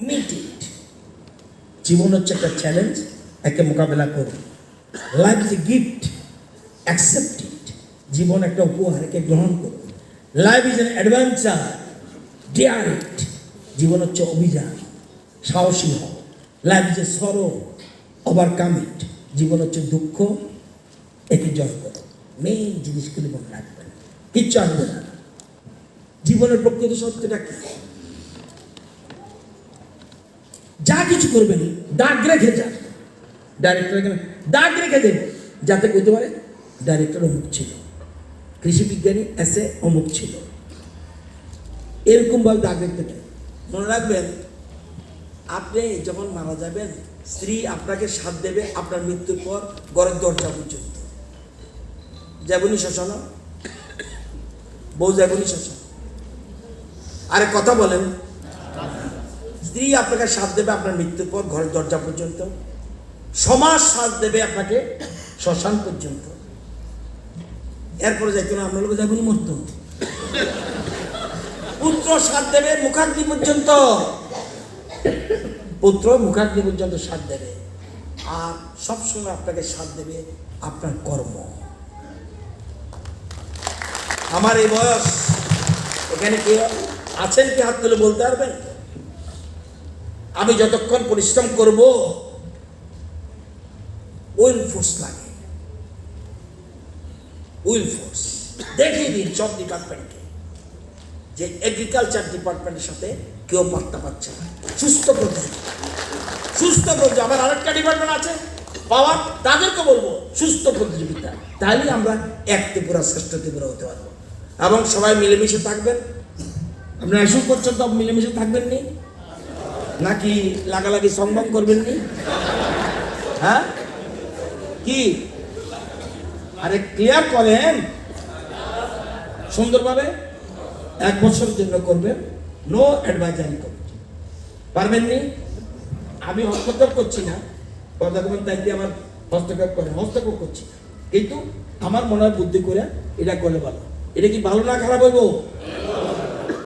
Meet ইট জীবন হচ্ছে একটা চ্যালেঞ্জ একে মোকাবেলা করুন life is a gift accept it জীবন একটা উপহার একে গ্রহণ করুন life is an adventure dare it জীবন হচ্ছে অভিযান, সাহসী হও। লাইফ ইজ এ সরো ওভারকাম ইট জীবন হচ্ছে দুঃখ একে জয় করো। মেইন জিনিসগুলি মনে রাখবেন। কিচ্ছু আসবে না। জীবনের প্রকৃত সত্যটা কি? যা কিছু করবেন, দাগ রেখে যান ডাইরেক্টর এখানে দাগ রেখে দেবে যাতে কইতে পারে ডাইরেক্টর অমুক ছিল। কৃষি বিজ্ঞানী এসে অমুক ছিল। এরকমভাবে দাগ রাখতে চাই মনে রাখবেন, আপনি যখন মারা যাবেন, স্ত্রী আপনাকে সাথ দেবে আপনার মৃত্যুর পর ঘরের দরজা পর্যন্ত। যাবনি শ্মশান বউ যাবনি শোষণ আরে কথা বলেন স্ত্রী আপনাকে সাথ দেবে আপনার মৃত্যুর পর, ঘরের দরজা পর্যন্ত। সমাজ সাথ দেবে আপনাকে শ্মশান পর্যন্ত। এরপরে যাইতো না আপনার লোক যাবেন মরতো পুত্র সাথ দেবে মুখাগ্নি পর্যন্ত। পুত্র মুখাগ্নি পর্যন্ত সাথ দেবে। আর সবসময় আপনাকে সাথ দেবে আপনার কর্ম। আমার এই বয়স, এখানে কে আছেন কি হাত তুলে বলতে পারবেন? আমি যতক্ষণ পরিশ্রম করব, উইল ফোর্স লাগে। Will force. দেখিয়ে দিন, সব ডিপার্টমেন্টকে যে এগ্রিকালচার ডিপার্টমেন্টের সাথে কেউ পাত্তা পাচ্ছে না। সুস্থ প্রতি সুস্থ প্রতি আমার আরেকটা ডিপার্টমেন্ট আছে। পাওয়ার তাদেরকে বলব, সুস্থ প্রতিযোগিতা। তাহলে আমরা এক ত্রিপুরা, শ্রেষ্ঠ ত্রিপুরা হতে পারব। এবং সবাই মিলেমিশে থাকবেন। আপনারা এসব করছেন, তো মিলেমিশে থাকবেন নি নাকি লাগালাগি সংগ্রাম করবেন নি হ্যাঁ? কি? আরে ক্লিয়ার করেন। সুন্দরভাবে এক বছর জন্য করবেন। নো অ্যাডভাইজারি কমিটি পারবেন নি আমি হস্তক্ষেপ করছি না। পর্যাগমন দায়িত্বে আমার হস্তক্ষেপ করে, হস্তক্ষেপ করছি। কিন্তু আমার মনে হয় বুদ্ধি করে এটা করলে ভালো। এটা কি ভালো না খারাপ হইব?